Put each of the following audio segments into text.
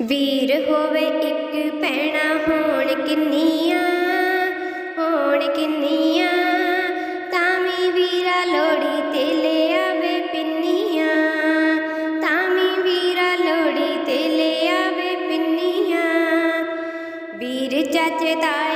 ਵੀਰ ਹੋਵੇ ਇੱਕ ਭੈਣਾ, ਹੋਣ ਕਿੰਨੀਆਂ ਹੋਣ ਕਿੰਨੀਆਂ। ਤਾਂ ਵੀ ਵੀਰਾ ਲੋੜੀ ਤੇ ਲੈ ਆਵੇ ਪਿੰਨੀਆਂ। ਤਾਂ ਵੀ ਵੀਰਾ ਲੋੜੀ ਤੇ ਲੈ ਆਵੇ ਪਿੰਨੀਆਂ। ਵੀਰ ਚਾਚੇ ਤਾਏ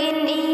in